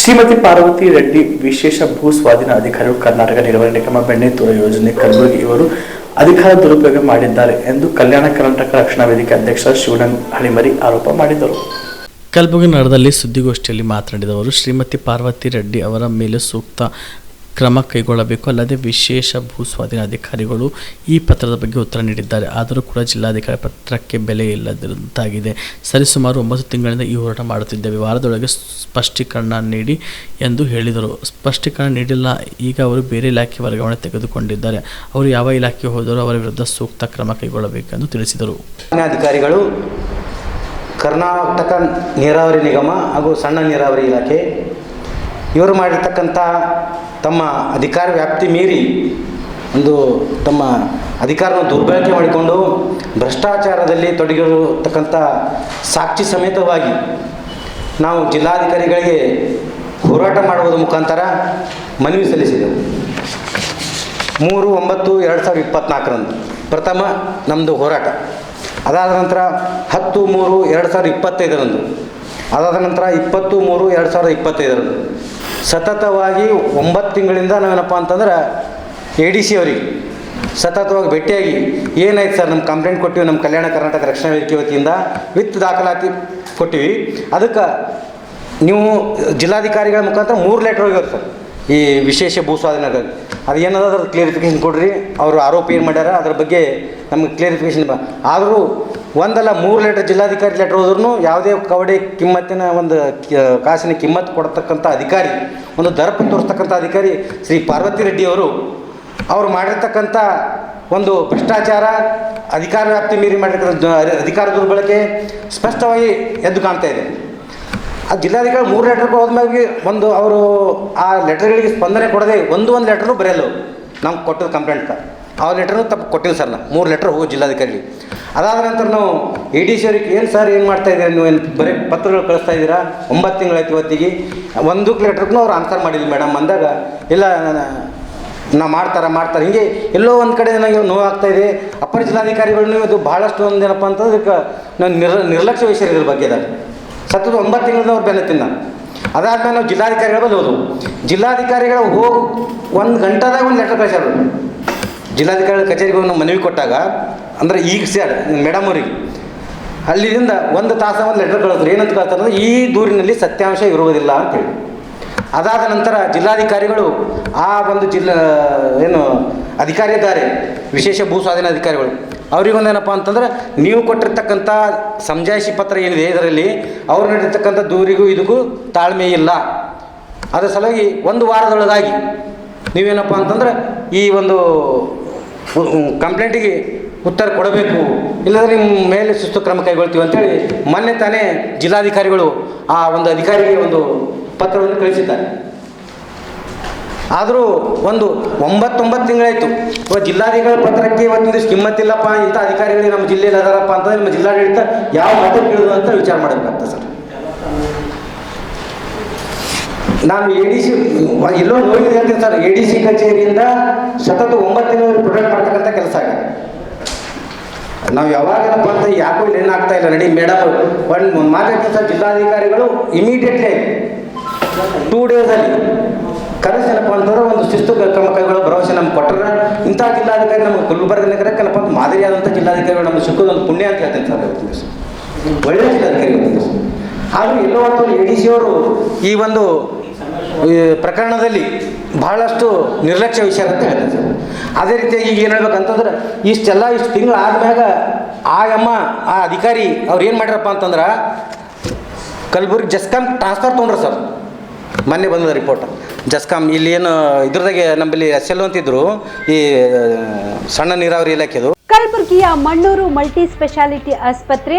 ಶ್ರೀಮತಿ ಪಾರ್ವತಿ ರೆಡ್ಡಿ ವಿಶೇಷ ಭೂ ಸ್ವಾಧೀನ ಅಧಿಕಾರಿಗಳು ಕರ್ನಾಟಕ ನಿರ್ವಹಣೆ ನಿಗಮ ಬೆಣ್ಣೆತೂರ ಯೋಜನೆ ಕಲಬುರಗಿ ಇವರು ಅಧಿಕಾರ ದುರುಪಯೋಗ ಮಾಡಿದ್ದಾರೆ ಎಂದು ಕಲ್ಯಾಣ ಕರ್ನಾಟಕ ರಕ್ಷಣಾ ವೇದಿಕೆ ಅಧ್ಯಕ್ಷ ಶಿವನನ್ ಹಳಿಮರಿ ಆರೋಪ ಮಾಡಿದರು. ಕಲಬುರಗಿ ನಗರದಲ್ಲಿ ಸುದ್ದಿಗೋಷ್ಠಿಯಲ್ಲಿ ಮಾತನಾಡಿದ ಅವರು, ಶ್ರೀಮತಿ ಪಾರ್ವತಿ ರೆಡ್ಡಿ ಅವರ ಮೇಲೆ ಸೂಕ್ತ ಕ್ರಮ ಕೈಗೊಳ್ಳಬೇಕು. ಅಲ್ಲದೆ ವಿಶೇಷ ಭೂ ಸ್ವಾಧೀನ ಅಧಿಕಾರಿಗಳು ಈ ಪತ್ರದ ಬಗ್ಗೆ ಉತ್ತರ ನೀಡಿದ್ದಾರೆ. ಆದರೂ ಕೂಡ ಜಿಲ್ಲಾಧಿಕಾರಿ ಪತ್ರಕ್ಕೆ ಬೆಲೆ ಇಲ್ಲದಿರುವಂತಾಗಿದೆ ಸರಿಸುಮಾರು ಒಂಬತ್ತು ತಿಂಗಳಿಂದ ಈ ಹೋರಾಟ ಮಾಡುತ್ತಿದ್ದೇವೆ. ವಾರದೊಳಗೆ ಸ್ಪಷ್ಟೀಕರಣ ನೀಡಿ ಎಂದು ಹೇಳಿದರು. ಸ್ಪಷ್ಟೀಕರಣ ನೀಡಿಲ್ಲ. ಈಗ ಅವರು ಬೇರೆ ಇಲಾಖೆ ವರ್ಗಾವಣೆ ತೆಗೆದುಕೊಂಡಿದ್ದಾರೆ. ಅವರು ಯಾವ ಇಲಾಖೆಗೆ ಹೋದರೂ ಅವರ ವಿರುದ್ಧ ಸೂಕ್ತ ಕ್ರಮ ಕೈಗೊಳ್ಳಬೇಕೆಂದು ತಿಳಿಸಿದರು. ಅಧಿಕಾರಿಗಳು ಕರ್ನಾಟಕ ನೀರಾವರಿ ನಿಗಮ ಹಾಗೂ ಸಣ್ಣ ನೀರಾವರಿ ಇಲಾಖೆ ಇವರು ಮಾಡಿರ್ತಕ್ಕಂಥ ತಮ್ಮ ಅಧಿಕಾರ ವ್ಯಾಪ್ತಿ ಮೀರಿ ಒಂದು ತಮ್ಮ ಅಧಿಕಾರವನ್ನು ದುರ್ಬಳಕೆ ಮಾಡಿಕೊಂಡು ಭ್ರಷ್ಟಾಚಾರದಲ್ಲಿ ತೊಡಗಿರತಕ್ಕಂಥ ಸಾಕ್ಷಿ ಸಮೇತವಾಗಿ ನಾವು ಜಿಲ್ಲಾಧಿಕಾರಿಗಳಿಗೆ ಹೋರಾಟ ಮಾಡುವುದರ ಮುಖಾಂತರ ಮನವಿ ಸಲ್ಲಿಸಿದೆವು. ಮೂರು, ಒಂಬತ್ತು, ಎರಡು ಸಾವಿರದ ಇಪ್ಪತ್ತ್ನಾಲ್ಕರಂದು ಪ್ರಥಮ ನಮ್ಮದು ಹೋರಾಟ. ಅದಾದ ನಂತರ ಹತ್ತು, ಮೂರು, ಎರಡು ಸಾವಿರದ ಇಪ್ಪತ್ತೈದರಂದು. ಅದಾದ ನಂತರ ಇಪ್ಪತ್ತು, ಮೂರು, ಎರಡು ಸಾವಿರದ ಇಪ್ಪತ್ತೈದರಂದು. ಸತತವಾಗಿ ಒಂಬತ್ತು ತಿಂಗಳಿಂದ ನಾವೇನಪ್ಪ ಅಂತಂದ್ರೆ ಎ ಡಿ ಸಿ ಅವರಿಗೆ ಸತತವಾಗಿ ಭೇಟಿಯಾಗಿ, ಏನಾಯ್ತು ಸರ್ ನಮ್ಮ ಕಂಪ್ಲೇಂಟ್ ಕೊಟ್ಟಿವಿ ನಮ್ಮ ಕಲ್ಯಾಣ ಕರ್ನಾಟಕ ರಕ್ಷಣಾ ವೇದಿಕೆ ವತಿಯಿಂದ ವಿತ್ ದಾಖಲಾತಿ ಕೊಟ್ಟಿವಿ. ಅದಕ್ಕೆ ನೀವು ಜಿಲ್ಲಾಧಿಕಾರಿಗಳ ಮುಖಾಂತರ ಮೂರು ಲೆಟ್ರ್ ಹೋಗ್ಯಾರ ಸರ್. ಈ ವಿಶೇಷ ಭೂ ಸ್ವಾಧೀನಗಾಗಿ ಅದು ಏನದ ಅದ್ರ ಕ್ಲಿಯರಿಫಿಕೇಶನ್ ಕೊಡ್ರಿ. ಅವರು ಆರೋಪ ಏನು ಮಾಡ್ಯಾರ? ಅದ್ರ ಬಗ್ಗೆ ನಮಗೆ ಕ್ಲಿಯರಿಫಿಕೇಶನ್ ಆದರೂ ಒಂದಲ್ಲ ಮೂರು ಲೆಟ್ರ್ ಜಿಲ್ಲಾಧಿಕಾರಿ ಲೆಟ್ರ್ ಹೋದ್ರೂ ಯಾವುದೇ ಕವಡೆ ಕಿಮ್ಮತ್ತಿನ ಒಂದು ಕಾಸಿನ ಕಿಮ್ಮತ್ತು ಕೊಡ್ತಕ್ಕಂಥ ಅಧಿಕಾರಿ, ಒಂದು ದರ್ಪ ತೋರಿಸ್ತಕ್ಕಂಥ ಅಧಿಕಾರಿ ಶ್ರೀ ಪಾರ್ವತಿ ರೆಡ್ಡಿ ಅವರು ಅವರು ಮಾಡಿರ್ತಕ್ಕಂಥ ಒಂದು ಭ್ರಷ್ಟಾಚಾರ ಅಧಿಕಾರ ವ್ಯಾಪ್ತಿ ಮೀರಿ ಮಾಡಿರ್ತಕ್ಕಂಥ ಅಧಿಕಾರ ದುರ್ಬಳಕೆ ಸ್ಪಷ್ಟವಾಗಿ ಎದ್ದು ಕಾಣ್ತಾ ಇದೆ. ಆ ಜಿಲ್ಲಾಧಿಕಾರಿ ಮೂರು ಲೆಟ್ರ್ಗೆ ಹೋದ್ಮೇಲೆ ಒಂದು ಅವರು ಆ ಲೆಟರ್ಗಳಿಗೆ ಸ್ಪಂದನೆ ಕೊಡದೆ ಒಂದು ಒಂದು ಲೆಟ್ರು ಬರೆಯಲು ನಮ್ಗೆ ಕೊಟ್ಟದ್ದು ಕಂಪ್ಲೇಂಟ್ ಆ ಲೆಟ್ರನ್ನು ತಪ್ಪು ಕೊಟ್ಟಿಲ್ಲ ಸರ್ ನಾ ಮೂರು ಲೆಟ್ರ್ ಹೋಗಿ ಜಿಲ್ಲಾಧಿಕಾರಿ ಅದಾದ ನಂತರ ನಾವು ಎ ಡಿ ಸಿ ಅವ್ರಿಗೆ ಏನು ಸರ್ ಏನು ಮಾಡ್ತಾ ಇದ್ದೀರಾ? ನೀವು ಏನು ಬರೀ ಪತ್ರಗಳು ಕಳಿಸ್ತಾ ಇದ್ದೀರಾ? ಒಂಬತ್ತು ತಿಂಗಳಾಯ್ತು ಇವತ್ತಿಗೆ. ಒಂದು ಲೆಟ್ರಿಗೂ ಅವ್ರು ಆನ್ಸರ್ ಮಾಡಿಲ್ಲ ಮೇಡಮ್ ಅಂದಾಗ, ಇಲ್ಲ, ನಾ ಮಾಡ್ತಾರೆ ಮಾಡ್ತಾರೆ. ಹಿಂಗೆ ಎಲ್ಲೋ ಒಂದು ಕಡೆ ನನಗೆ ಆಗ್ತಾ ಇದೆ. ಅಪ್ಪರ ಜಿಲ್ಲಾಧಿಕಾರಿಗಳು ಇದು ಭಾಳಷ್ಟು ಒಂದು ಏನಪ್ಪ ಅಂತಂದ್ರೆ ಇದಕ್ಕೆ ನಾನು ನಿರ್ ನಿರ್ಲಕ್ಷ್ಯ ವಿಷಯ ಇದ್ರ ಬಗ್ಗೆದಾಗ ಸತ್ತದ ಒಂಬತ್ತು ತಿಂಗಳದವ್ರು ಬೆನ್ನತ್ತೀನಿ ನಾನು ಅದಾದ್ಮೇಲೆ ನಾವು ಜಿಲ್ಲಾಧಿಕಾರಿಗಳ ಬಂದು ಹೋದವು. ಜಿಲ್ಲಾಧಿಕಾರಿಗಳು ಹೋಗಿ ಒಂದು ಗಂಟೆದಾಗ ಒಂದು ಲೆಟರ್ ಕಳಿಸ್ಯಾರ ಅವ್ರು. ಜಿಲ್ಲಾಧಿಕಾರಿಗಳ ಕಚೇರಿಗೆ ಹೋಗಿ ಮನವಿ ಕೊಟ್ಟಾಗ, ಅಂದ್ರೆ ಈಗ ಸರ್ ಮೇಡಮ್ ಅವರಿಗೆ, ಅಲ್ಲಿಂದ ಒಂದು ತಾಸ ಒಂದು ಲೆಟರ್ ಕಳಿಸ್ರು. ಏನಂತ ಕಳ್ತಾರೆ ಈ ದೂರಿನಲ್ಲಿ ಸತ್ಯಾಂಶ ಇರುವುದಿಲ್ಲ ಅಂತೇಳಿ. ಅದಾದ ನಂತರ ಜಿಲ್ಲಾಧಿಕಾರಿಗಳು ಆ ಒಂದು ಜಿಲ್ಲಾ, ಏನು, ಅಧಿಕಾರಿ ಇದ್ದಾರೆ, ವಿಶೇಷ ಭೂ ಸ್ವಾಧೀನ ಅಧಿಕಾರಿಗಳು. ಅವ್ರಿಗೊಂದೇನಪ್ಪ ಅಂತಂದ್ರೆ, ನೀವು ಕೊಟ್ಟಿರ್ತಕ್ಕಂಥ ಸಮಜಾಯಿಷಿ ಪತ್ರ ಏನಿದೆ ಇದರಲ್ಲಿ, ಅವ್ರು ನೀಡಿರ್ತಕ್ಕಂಥ ದೂರಿಗೂ ಇದಕ್ಕೂ ತಾಳ್ಮೆ ಇಲ್ಲ. ಅದರ ಸಲುವಾಗಿ ಒಂದು ವಾರದೊಳಗಾಗಿ ನೀವೇನಪ್ಪ ಅಂತಂದ್ರೆ, ಈ ಒಂದು ಕಂಪ್ಲೇಂಟಿಗೆ ಉತ್ತರ ಕೊಡಬೇಕು. ಇಲ್ಲದ್ರೆ ನಿಮ್ಮ ಮೇಲೆ ಶಿಸ್ತು ಕ್ರಮ ಕೈಗೊಳ್ತೀವಿ ಅಂತೇಳಿ ಮೊನ್ನೆ ತಾನೇ ಜಿಲ್ಲಾಧಿಕಾರಿಗಳು ಆ ಒಂದು ಅಧಿಕಾರಿಗೆ ಒಂದು ಪತ್ರವನ್ನು ಕಳಿಸಿದ್ದಾರೆ. ಆದರೂ ಒಂದು ಒಂಬತ್ತೊಂಬತ್ತು ತಿಂಗಳಾಯಿತು. ಇವಾಗ ಜಿಲ್ಲಾಧಿಕಾರಿ ಪತ್ರಕ್ಕೆ ಇವತ್ತಿನ ಕಿಮ್ಮತ್ತಿಲ್ಲಪ್ಪ ಇಂಥ ಅಧಿಕಾರಿಗಳಿಗೆ ನಮ್ಮ ಜಿಲ್ಲೆಯಲ್ಲಿ ಅದಾರಪ್ಪ ಅಂತಂದ್ರೆ ನಿಮ್ಮ ಜಿಲ್ಲಾಡಳಿತ ಯಾವ ಮಟ್ಟಕ್ಕೆ ಇಳಿದು ಅಂತ ವಿಚಾರ ಮಾಡಬೇಕಾಗ್ತದೆ ಸರ್. ನಾನು ಎ ಡಿ ಸಿ ಎಲ್ಲೋ ನೋಡಿದೆ ಹೇಳ್ತೀನಿ ಸರ್ ಎ ಡಿ ಸಿ ಕಚೇರಿಯಿಂದ ಸತತ ಒಂಬತ್ತು ತಿಂಗಳು ಪ್ರೊಡಕ್ಟ್ ಮಾಡ್ತಕ್ಕಂಥ ಕೆಲಸ ಆಗಿದೆ ನಾವು ಯಾವಾಗೇನಪ್ಪ ಅಂತ ಯಾಕೋ ಏನಾಗ್ತಾ ಇಲ್ಲ ನಡಿ ಮೇಡಮ್ ಒಂದು ಒಂದು ಸರ್ ಜಿಲ್ಲಾಧಿಕಾರಿಗಳು ಇಮಿಡಿಯೇಟ್ಲಿ ಟೂ ಡೇಸಲ್ಲಿ ಕರೆಸೇನಪ್ಪ ಅಂತಂದ್ರೆ ಒಂದು ಶಿಸ್ತು ಕ್ರಮ ಕೈಗೊಳ್ಳೋ ಭರವಸೆ ನಮ್ಗೆ ಕೊಟ್ಟರೆ ಇಂಥ ಜಿಲ್ಲಾಧಿಕಾರಿ ನಮ್ಮ ಗುಲ್ಬರ್ಗ ನಗರಕ್ಕೆ ಒಂದು ಮಾದರಿಯಾದಂಥ ಜಿಲ್ಲಾಧಿಕಾರಿಗಳು ನಮ್ಗೆ ಸಿಕ್ಕೋದೊಂದು ಪುಣ್ಯ ಅಂತ ಹೇಳ್ತೀನಿ ಸರ್ ಒಳ್ಳೆಯ ಜಿಲ್ಲಾಧಿಕಾರಿ ಆದರೂ ಎಲ್ಲೋ ಒಂದು ಎ ಡಿ ಸಿ ಅವರು ಈ ಒಂದು ಈ ಪ್ರಕರಣದಲ್ಲಿ ಬಹಳಷ್ಟು ನಿರ್ಲಕ್ಷ್ಯ ವಿಷಯ ಅಂತ ಹೇಳ್ತಾರೆ ಅದೇ ರೀತಿಯಾಗಿ ಈಗ ಏನು ಹೇಳ್ಬೇಕಂತಂದ್ರೆ, ಇಷ್ಟೆಲ್ಲ ಇಷ್ಟು ತಿಂಗಳು ಆದ್ಮ್ಯಾಗ ಆ ಅಮ್ಮ, ಆ ಅಧಿಕಾರಿ ಅವ್ರು ಏನು ಮಾಡ್ಯಾರಪ್ಪ ಅಂತಂದ್ರೆ, ಕಲಬುರ್ಗಿ ಜಸ್ಕಾಮ್ ಟ್ರಾನ್ಸ್ಫರ್ ತೊಗೊಂಡ್ರು ಸರ್. ಮೊನ್ನೆ ಬಂದದ ರಿಪೋರ್ಟ್ ಜಸ್ಕಾಮ್ ಇಲ್ಲಿ ಏನು ಇದ್ರದಾಗೆ ನಮ್ಮಲ್ಲಿ ಎಸ್ ಎಲ್ ಅಂತಿದ್ರು, ಈ, ಸಣ್ಣ ನೀರಾವರಿ ಇಲಾಖೆದು. ಕಲಬುರಗಿಯ ಮಣ್ಣೂರು ಮಲ್ಟಿ ಸ್ಪೆಷಾಲಿಟಿ ಆಸ್ಪತ್ರೆ